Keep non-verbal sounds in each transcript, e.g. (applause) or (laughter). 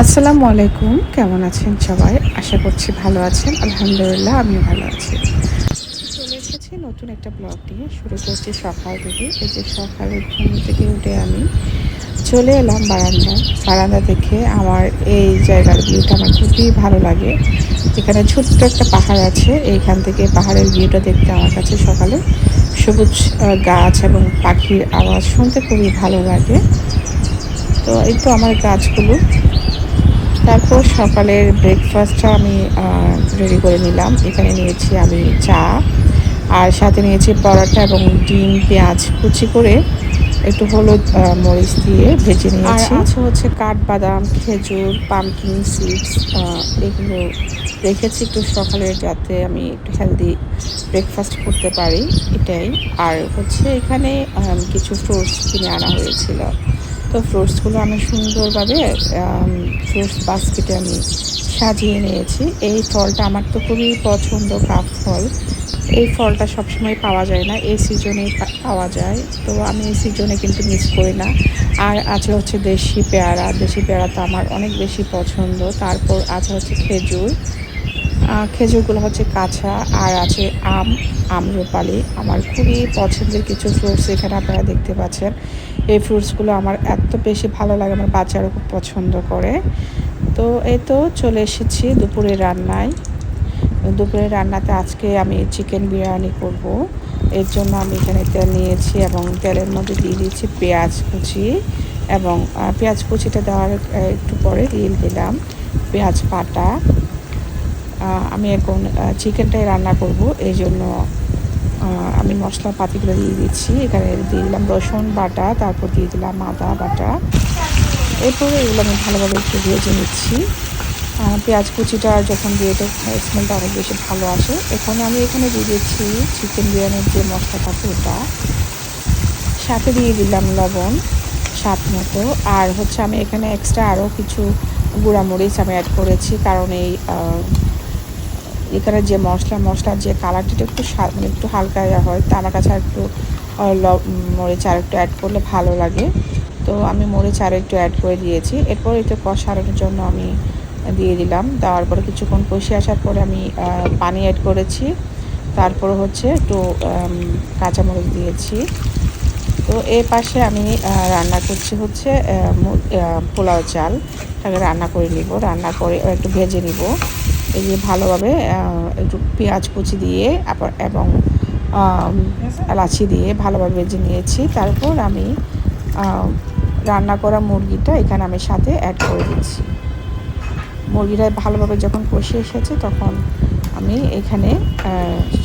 আসসালামু আলাইকুম। কেমন আছেন সবাই? আশা করছি ভালো আছেন। আলহামদুলিল্লাহ, আমিও ভালো আছি। চলে এসেছি নতুন একটা ব্লগ নিয়ে। শুরু করছি সকাল থেকে। এই যে সকালের ঘুম থেকে উঠে আমি চলে এলাম বারান্দা বারান্দা দেখে আমার এই জায়গার ভিউটা আমার খুবই ভালো লাগে। এখানে ছোট্ট একটা পাহাড় আছে। এইখান থেকে পাহাড়ের ভিউটা দেখতে আমার কাছে সকালে সবুজ গাছ এবং পাখির আওয়াজ শুনতে খুবই ভালো লাগে। তো এই তো আমার গাছগুলো। তারপর সকালের ব্রেকফাস্টটা আমি রেডি করে নিলাম। এখানে নিয়েছি আমি চা আর সাথে নিয়েছি পরোটা এবং ডিম পেঁয়াজ কুচি করে একটু হলুদ মরিচ দিয়ে ভেজে নিয়েছি। আর আছে হচ্ছে কাঠবাদাম খেজুর পামকিন সিডস এগুলো রেখেছি একটু সকালে যাতে আমি একটু হেলদি ব্রেকফাস্ট করতে পারি এটাই। আর হচ্ছে এখানে কিছু ফ্রুটস কিনে আনা হয়েছিল। তো ফ্রুটসগুলো আমি সুন্দরভাবে ফ্রুটস বাস্কেটে আমি সাজিয়ে নিয়েছি। এই ফলটা আমার তো খুবই পছন্দ কাপ ফল। এই ফলটা সবসময় পাওয়া যায় না, এই সিজনে পাওয়া যায়। তো আমি এই সিজনে কিন্তু মিস করি না। আর আছে হচ্ছে দেশি পেয়ারা দেশি পেয়ারা তো আমার অনেক বেশি পছন্দ। তারপর আছে হচ্ছে খেজুর। খেজুরগুলো হচ্ছে কাঁচা আর আছে আম আম্রপালি আমার খুবই পছন্দের কিছু ফ্রুটস এখানে আপনারা দেখতে পাচ্ছেন। এই ফ্রুটসগুলো আমার এত বেশি ভালো লাগে, আমার বাচ্চারা খুব পছন্দ করে। তো এই তো চলে এসেছি দুপুরে রান্নায়। দুপুরে রান্নাতে আজকে আমি চিকেন বিরিয়ানি করব। এর জন্য আমি এখানে তেল নিয়েছি এবং তেলের মধ্যে দিয়ে দিয়েছি পেঁয়াজ কুচি এবং পেঁয়াজ কুচিটা দেওয়ার একটু পরে দিয়ে দিলাম পেঁয়াজ পাটা আমি এখন চিকেনটাই রান্না করব, এই জন্য আমি মশলা পাতিগুলো দিয়ে দিচ্ছি। এখানে দিয়ে দিলাম রসুন বাটা, তারপর দিয়ে দিলাম আদা বাটা। এরপরে এগুলো আমি ভালোভাবে একটু ভেজে নিচ্ছি। পেঁয়াজ কুচিটা যখন দিয়ে স্মেলটা অনেক বেশি ভালো আসে। এখানে আমি এখানে দিয়ে দিচ্ছি চিকেন বিরিয়ানির যে মশলা থাকে ওটা সাথে দিয়ে দিলাম লবণ, স্বাদ মতো। আর হচ্ছে আমি এখানে এক্সট্রা আরও কিছু গুঁড়ামরিচ আমি অ্যাড করেছি, কারণ এই এখানে যে মশলা, মশলার যে কালারটা একটু মানে একটু হালকা হয়, তা আমার কাছে একটু মরিচ আর একটু অ্যাড করলে ভালো লাগে। তো আমি মরিচ আর একটু অ্যাড করে দিয়েছি। এরপর একটু কষানোর জন্য আমি দিয়ে দিলাম। দেওয়ার পরে কিছুক্ষণ কষে আসার পরে আমি পানি অ্যাড করেছি। তারপর হচ্ছে একটু কাঁচামরিচ দিয়েছি। তো এর পাশে আমি রান্না করছি হচ্ছে পোলাও চাল। তাকে রান্না করে নিব। রান্না করে একটু ভেজে নিব। এই যে ভালোভাবে একটু পেঁয়াজ কুচি দিয়ে এবং এলাচি দিয়ে ভালোভাবে ভেজে নিয়েছি। তারপর আমি রান্না করা মুরগিটা এখানে আমি সাথে অ্যাড করে দিচ্ছি। মুরগিটা ভালোভাবে যখন কষে এসেছে তখন আমি এখানে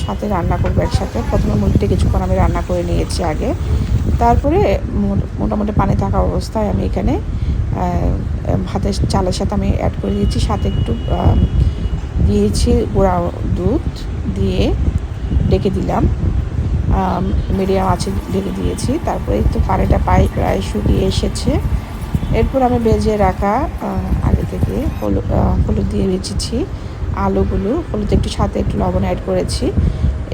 সাথে রান্না করব একসাথে। প্রথমে মুরগিটা কিছুক্ষণ আমি রান্না করে নিয়েছি আগে। তারপরে মোটামুটি পানি থাকা অবস্থায় আমি এখানে ভাতের চালের সাথে আমি অ্যাড করে দিয়েছি। সাথে একটু দিয়েছি গুঁড়া দুধ দিয়ে ডেকে দিলাম। মিডিয়াম আছে ঢেকে দিয়েছি। তারপরে তো পানিটা পাই, প্রায় শুকিয়ে এসেছে। এরপর আমি ভেজে রাখা আগে থেকে হলুদ হলুদ দিয়ে ভেজেছি আলুগুলো হলুদ একটু সাথে একটু লবণ অ্যাড করেছি।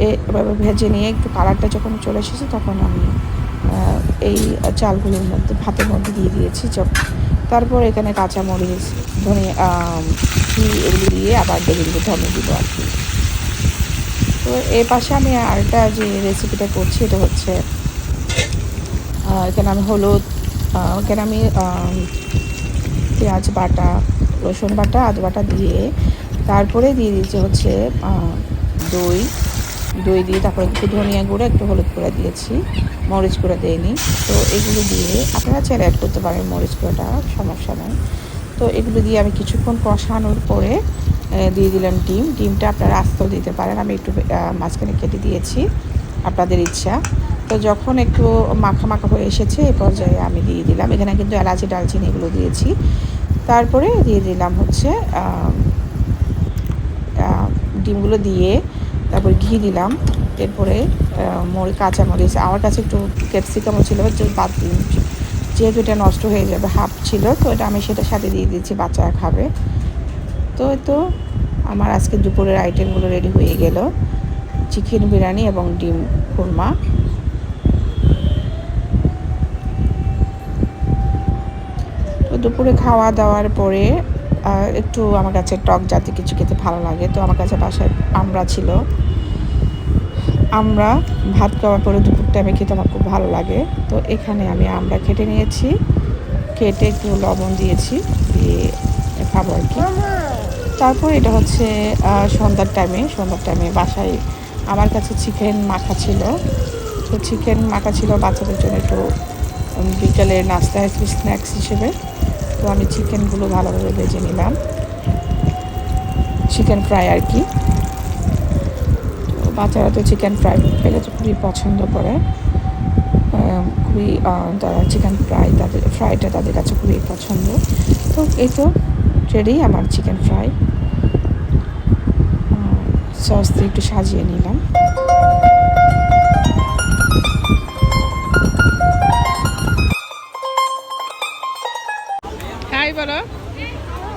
এভাবে ভেজে নিয়ে একটু কালারটা যখন চলে এসেছে তখন আমি এই চালগুলোর মধ্যে, ভাতের মধ্যে দিয়ে দিয়েছি। তারপর এখানে কাঁচামরিচ, ধনে ঘি এগুলো দিয়ে আবার ডেকে দিব, ধনে দিব আর কি। তো এর পাশে আমি আরেকটা যে রেসিপিটা করছি, এটা হচ্ছে এখানে আমি হলুদ এখানে আমি পেঁয়াজ বাটা, রসুন বাটা, আদা বাটা দিয়ে, তারপরে দিয়ে দিয়েছি হচ্ছে দই দই দিয়ে, তারপরে একটু ধনিয়া গুঁড়ো, একটু হলুদ গুঁড়া দিয়েছি। মরিচ গুঁড়া দিইনি। তো এগুলো দিয়ে আপনারা চাইলে অ্যাড করতে পারেন মরিচ গুঁড়োটা, সমস্যা নেই। তো এগুলো দিয়ে আমি কিছুক্ষণ কষানোর পরে দিয়ে দিলাম ডিম। ডিমটা আপনারা আস্তেও দিতে পারেন। আমি একটু মাঝখানে কেটে দিয়েছি। আপনাদের ইচ্ছা। তো যখন একটু মাখা মাখা হয়ে এসেছে এই পর্যায়ে আমি দিয়ে দিলাম। এখানে কিন্তু এলাচি, ডালচিনি এগুলো দিয়েছি। তারপরে দিয়ে দিলাম হচ্ছে ডিমগুলো দিয়ে তারপর ঘি দিলাম। এরপরে মরি কাঁচামরিচ আমার কাছে একটু ক্যাপসিকামও ছিল বাদ যেহেতু এটা নষ্ট হয়ে যাবে হাফ ছিল, তো এটা আমি সেটা সাথে দিয়ে দিচ্ছি বাচ্চারা খাবে। তো তো আমার আজকে দুপুরের আইটেমগুলো রেডি হয়ে গেল। চিকেন বিরিয়ানি এবং ডিম খুরমা। তো দুপুরে খাওয়া দাওয়ার পরে একটু আমার কাছে টক জাতীয় কিছু খেতে ভালো লাগে। তো আমার কাছে বাসায় আমরা ছিল। আমরা ভাত খাওয়ার পরে দুপুর টাইমে খেতে আমার খুব ভালো লাগে। তো এখানে আমি আমরা কেটে নিয়েছি। কেটে একটু লবণ দিয়েছি দিয়ে খাব আর কি। তারপর এটা হচ্ছে সন্ধ্যার টাইমে সন্ধ্যার টাইমে বাসায় আমার কাছে চিকেন মাখা ছিল। তো চিকেন মাখা ছিল বাচ্চাদের জন্য একটু উম, বিকালের নাস্তা স্ন্যাক্স হিসেবে। তো আমি চিকেনগুলো ভালোভাবে ভেজে নিলাম। চিকেন ফ্রাই আর কি। বাচ্চারা তো চিকেন ফ্রাই পেলে তো খুবই পছন্দ করে। খুবই তারা চিকেন ফ্রাই তাদের ফ্রাইটা তাদের কাছে খুবই পছন্দ। তো এই তো রেডি আমার চিকেন ফ্রাই সস দিয়ে একটু সাজিয়ে নিলাম। হাই বলো।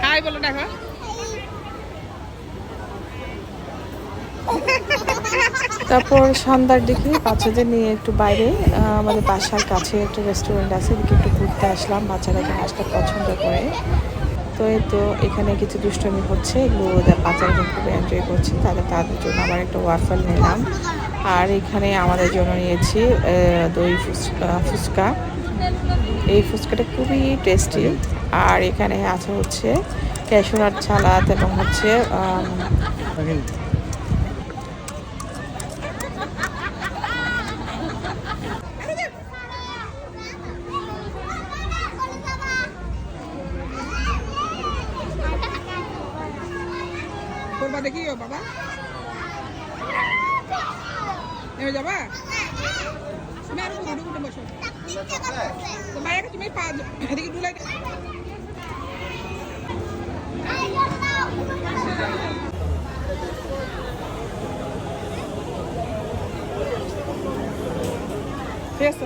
হাই বলো দেখো। (laughs) তারপর সন্ধ্যার দিকে বাচ্চাদের নিয়ে একটু বাইরে আমাদের বাসার কাছে একটা রেস্টুরেন্ট আছে এদিকে একটু ঘুরতে আসলাম বাচ্চারা এখানে আসতে পছন্দ করে। তো এই তো এখানে কিছু দুষ্টমি হচ্ছে এগুলো বাচ্চারা খুব এনজয় করছে তাদের তাদের জন্য আবার একটা ওয়াফেল নিলাম। আর এখানে আমাদের জন্য নিয়েছি দই ফুচ- আহ, ফুচকা। এই ফুচকাটা খুবই টেস্টি আর এখানে আছে হচ্ছে ক্যাশুনাট সালাদ এবং হচ্ছে করবা দেখি ও বাবা। নেমে যাবা? তুমি আরও ঘুরে ঘুরে বসো। তো তুমি পা এদিকে ডুলাই ঠিক আছে।